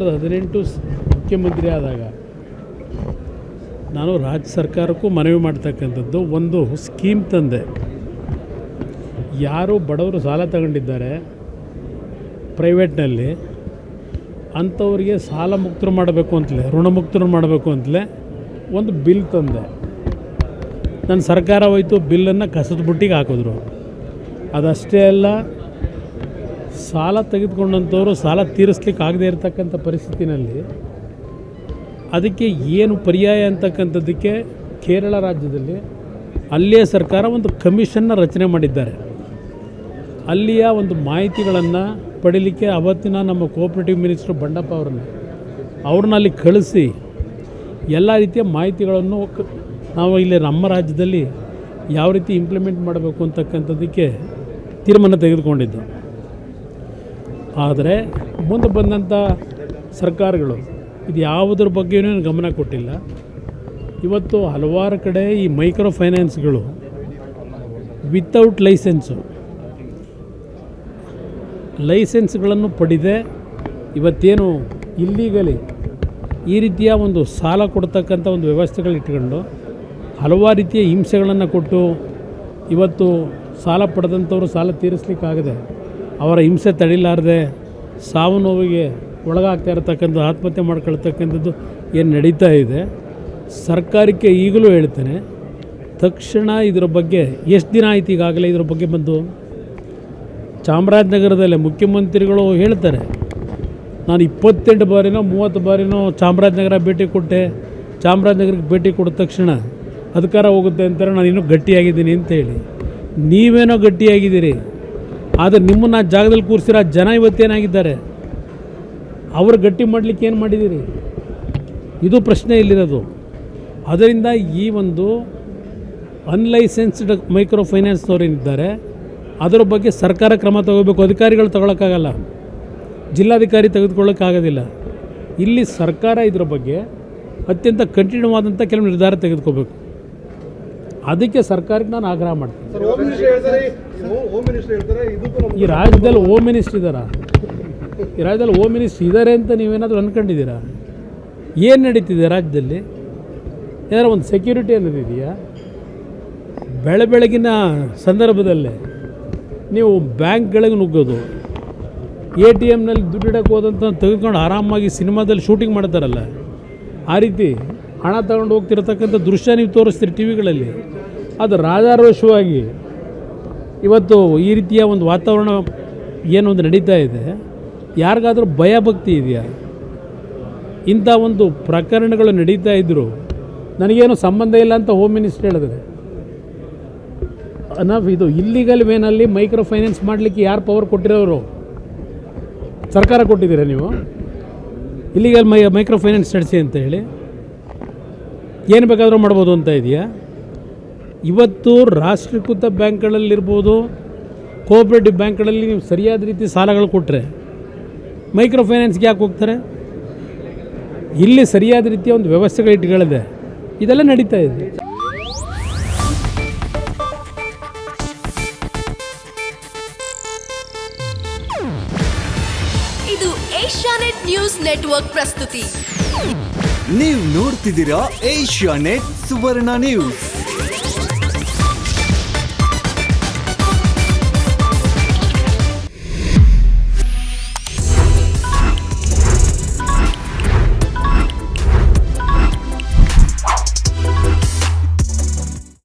ಸಾವಿರದ ಹದಿನೆಂಟು ಮುಖ್ಯಮಂತ್ರಿ ಆದಾಗ ನಾನು ರಾಜ್ಯ ಸರ್ಕಾರಕ್ಕೂ ಮನವಿ ಮಾಡ್ತಕ್ಕಂಥದ್ದು, ಒಂದು ಸ್ಕೀಮ್ ತಂದೆ. ಯಾರು ಬಡವರು ಸಾಲ ತಗೊಂಡಿದ್ದಾರೆ ಪ್ರೈವೇಟ್ನಲ್ಲಿ, ಅಂಥವ್ರಿಗೆ ಸಾಲ ಮುಕ್ತರು ಮಾಡಬೇಕು ಅಂತಲೇ ಋಣಮುಕ್ತರು ಮಾಡಬೇಕು ಅಂತಲೇ ಒಂದು ಬಿಲ್ ತಂದೆ. ನನ್ನ ಸರ್ಕಾರ ಹೋಯ್ತು, ಬಿಲ್ಲನ್ನು ಕಸದ ಬುಟ್ಟಿಗೆ ಹಾಕಿದ್ರು. ಅದಷ್ಟೇ ಅಲ್ಲ ಸಾಲ ತೆಗೆದುಕೊಂಡಂಥವರು ಸಾಲ ತೀರಿಸ್ಲಿಕ್ಕೆ ಆಗದೇ ಇರತಕ್ಕಂಥ ಪರಿಸ್ಥಿತಿನಲ್ಲಿ ಅದಕ್ಕೆ ಏನು ಪರ್ಯಾಯ ಅಂತಕ್ಕಂಥದ್ದಕ್ಕೆ ಕೇರಳ ರಾಜ್ಯದಲ್ಲಿ ಅಲ್ಲಿಯ ಸರ್ಕಾರ ಒಂದು ಕಮಿಷನ್ನ ರಚನೆ ಮಾಡಿದ್ದಾರೆ. ಅಲ್ಲಿಯ ಒಂದು ಮಾಹಿತಿಗಳನ್ನು ಪಡೀಲಿಕ್ಕೆ ಅವತ್ತಿನ ನಮ್ಮ ಕೋಆಪ್ರೇಟಿವ್ ಮಿನಿಸ್ಟ್ರು ಬಂಡಪ್ಪ ಅವ್ರನ್ನ ಅವ್ರನ್ನ ಅಲ್ಲಿ ಕಳಿಸಿ ಎಲ್ಲ ರೀತಿಯ ಮಾಹಿತಿಗಳನ್ನು ನಾವು ಇಲ್ಲಿ ನಮ್ಮ ರಾಜ್ಯದಲ್ಲಿ ಯಾವ ರೀತಿ ಇಂಪ್ಲಿಮೆಂಟ್ ಮಾಡಬೇಕು ಅಂತಕ್ಕಂಥದ್ದಕ್ಕೆ ತೀರ್ಮಾನ ತೆಗೆದುಕೊಂಡಿದ್ದು. ಆದರೆ ಮುಂದೆ ಬಂದಂಥ ಸರ್ಕಾರಗಳು ಇದು ಯಾವುದ್ರ ಬಗ್ಗೆಯೂ ಗಮನ ಕೊಟ್ಟಿಲ್ಲ. ಇವತ್ತು ಹಲವಾರು ಕಡೆ ಈ ಮೈಕ್ರೋ ಫೈನಾನ್ಸ್ಗಳು ವಿತೌಟ್ ಲೈಸೆನ್ಸು ಲೈಸೆನ್ಸ್ಗಳನ್ನು ಪಡೆದೇ ಇವತ್ತೇನು ಇಲ್ಲೀಗಲಿ ಈ ರೀತಿಯ ಒಂದು ಸಾಲ ಕೊಡ್ತಕ್ಕಂಥ ಒಂದು ವ್ಯವಸ್ಥೆಗಳು ಇಟ್ಕೊಂಡು ಹಲವಾರು ರೀತಿಯ ಹಿಂಸೆಗಳನ್ನು ಕೊಟ್ಟು ಇವತ್ತು ಸಾಲ ಪಡೆದಂಥವ್ರು ಸಾಲ ತೀರಿಸ್ಲಿಕ್ಕಾಗದೆ ಅವರ ಹಿಂಸೆ ತಡಿಲಾರದೆ ಸಾವು ನೋವಿಗೆ ಒಳಗಾಗ್ತಾ ಇರತಕ್ಕಂಥ ಆತ್ಮಹತ್ಯೆ ಮಾಡ್ಕೊಳ್ತಕ್ಕಂಥದ್ದು ಏನು ನಡೀತಾ ಇದೆ, ಸರ್ಕಾರಕ್ಕೆ ಈಗಲೂ ಹೇಳ್ತೇನೆ, ತಕ್ಷಣ ಇದರ ಬಗ್ಗೆ ಎಷ್ಟು ದಿನ ಆಯ್ತು ಈಗಾಗಲೇ ಇದರ ಬಗ್ಗೆ ಬಂದು? ಚಾಮರಾಜನಗರದಲ್ಲೇ ಮುಖ್ಯಮಂತ್ರಿಗಳು ಹೇಳ್ತಾರೆ, ನಾನು ಇಪ್ಪತ್ತೆಂಟು ಬಾರಿನೋ ಮೂವತ್ತು ಬಾರಿನೋ ಚಾಮರಾಜನಗರ ಭೇಟಿ ಕೊಟ್ಟೆ, ಚಾಮರಾಜನಗರಕ್ಕೆ ಭೇಟಿ ಕೊಟ್ಟ ತಕ್ಷಣ ಅಧಿಕಾರ ಹೋಗುತ್ತೆ ಅಂತಾರೆ, ನಾನು ಇನ್ನೂ ಗಟ್ಟಿಯಾಗಿದ್ದೀನಿ ಅಂತ ಹೇಳಿ. ನೀವೇನೋ ಗಟ್ಟಿಯಾಗಿದ್ದೀರಿ? ಆದರೆ ನಿಮ್ಮನ್ನು ಆ ಜಾಗದಲ್ಲಿ ಕೂರಿಸಿರೋ ಜನ ಇವತ್ತೇನಾಗಿದ್ದಾರೆ ಅವರು ಗಟ್ಟಿ ಮಾಡಲಿಕ್ಕೆ ಏನು ಮಾಡಿದ್ದೀರಿ? ಇದು ಪ್ರಶ್ನೆ ಇಲ್ಲಿರೋದು. ಅದರಿಂದ ಈ ಒಂದು ಅನ್ಲೈಸೆನ್ಸ್ಡ್ ಮೈಕ್ರೋ ಫೈನಾನ್ಸ್ನವ್ರು ಏನಿದ್ದಾರೆ ಅದರ ಬಗ್ಗೆ ಸರ್ಕಾರ ಕ್ರಮ ತಗೋಬೇಕು. ಅಧಿಕಾರಿಗಳು ತಗೊಳಕ್ಕಾಗಲ್ಲ. ಜಿಲ್ಲಾಧಿಕಾರಿ ತೆಗೆದುಕೊಳ್ಳೋಕ್ಕಾಗೋದಿಲ್ಲ ಇಲ್ಲಿ ಸರ್ಕಾರ ಇದರ ಬಗ್ಗೆ ಅತ್ಯಂತ ಕಠಿಣವಾದಂಥ ಕೆಲವು ನಿರ್ಧಾರ ತೆಗೆದುಕೋಬೇಕು. ಅದಕ್ಕೆ ಸರ್ಕಾರಕ್ಕೆ ನಾನು ಆಗ್ರಹ ಮಾಡ್ತೀನಿ. ಈ ರಾಜ್ಯದಲ್ಲಿ ಓಮ್ ಮಿನಿಸ್ಟರ್ ಇದ್ದಾರಾ ಈ ರಾಜ್ಯದಲ್ಲಿ ಓಮ್ ಮಿನಿಸ್ಟರ್ ಇದ್ದಾರೆ ಅಂತ ನೀವೇನಾದರೂ ಅಂದ್ಕೊಂಡಿದ್ದೀರಾ ಏನು ನಡೀತಿದೆ ರಾಜ್ಯದಲ್ಲಿ? ಏನಾದ್ರು ಒಂದು ಸೆಕ್ಯೂರಿಟಿ ಅನ್ನೋದಿದೆಯಾ ಬೆಳೆ ಬೆಳಗಿನ ಸಂದರ್ಭದಲ್ಲೇ ನೀವು ಬ್ಯಾಂಕ್ಗಳಿಗೆ ನುಗ್ಗೋದು ಎ ಟಿ ಎಮ್ನಲ್ಲಿ ದುಡ್ಡು ಇಡಕ್ಕೆ ಹೋದಂತ ತೆಗೆದುಕೊಂಡು ಆರಾಮಾಗಿ ಸಿನಿಮಾದಲ್ಲಿ ಶೂಟಿಂಗ್ ಮಾಡ್ತಾರಲ್ಲ ಆ ರೀತಿ ಹಣ ತಗೊಂಡು ಹೋಗ್ತಿರತಕ್ಕಂಥ ದೃಶ್ಯ ನೀವು ತೋರಿಸ್ತೀರಿ ಟಿ ವಿಗಳಲ್ಲಿ. ಅದು ರಾಜಾರೋಷವಾಗಿ ಇವತ್ತು ಈ ರೀತಿಯ ಒಂದು ವಾತಾವರಣ ಏನೊಂದು ನಡೀತಾ ಇದೆ. ಯಾರಿಗಾದರೂ ಭಯ ಭಕ್ತಿ ಇದೆಯಾ? ಇಂಥ ಒಂದು ಪ್ರಕರಣಗಳು ನಡೀತಾ ಇದ್ದರು ನನಗೇನು ಸಂಬಂಧ ಇಲ್ಲ ಅಂತ ಹೋಮ್ ಮಿನಿಸ್ಟರ್ ಹೇಳಿದ್ರೆ? ಅನಫ್, ಇದು ಇಲ್ಲಿಗಲ್ ವೇನಲ್ಲಿ ಮೈಕ್ರೋ ಫೈನಾನ್ಸ್ ಮಾಡಲಿಕ್ಕೆ ಯಾರು ಪವರ್ ಕೊಟ್ಟಿರೋರು? ಸರ್ಕಾರ ಕೊಟ್ಟಿದ್ದೀರಾ ನೀವು? ಇಲ್ಲಿಗಲ್ ಮೈ ಮೈಕ್ರೋ ಫೈನಾನ್ಸ್ ನಡೆಸಿ ಅಂತ ಹೇಳಿ. ಏನು ಬೇಕಾದರೂ ಮಾಡ್ಬೋದು ಅಂತ ಇದೆಯಾ? ಇವತ್ತು ರಾಷ್ಟ್ರೀಕೃತ ಬ್ಯಾಂಕ್ಗಳಲ್ಲಿರ್ಬೋದು ಕೋಆಪ್ರೇಟಿವ್ ಬ್ಯಾಂಕ್ಗಳಲ್ಲಿ ನೀವು ಸರಿಯಾದ ರೀತಿ ಸಾಲಗಳು ಕೊಟ್ಟರೆ ಮೈಕ್ರೋ ಫೈನಾನ್ಸ್ಗೆ ಯಾಕೆ ಹೋಗ್ತಾರೆ? ಇಲ್ಲಿ ಸರಿಯಾದ ರೀತಿಯ ಒಂದು ವ್ಯವಸ್ಥೆಗಳು ಇಟ್ಕೊಳ್ಳಿದೆ ಇದೆಲ್ಲ ನಡೀತಾ ಇದೆ. ಇದು ಏಷ್ಯಾನೆಟ್ ನ್ಯೂಸ್ ನೆಟ್ವರ್ಕ್ ಪ್ರಸ್ತುತಿ. ನೀವು ನೋಡ್ತಿದ್ದೀರಾ ಏಷ್ಯಾ ನೆಟ್ ಸುವರ್ಣ ನ್ಯೂಸ್.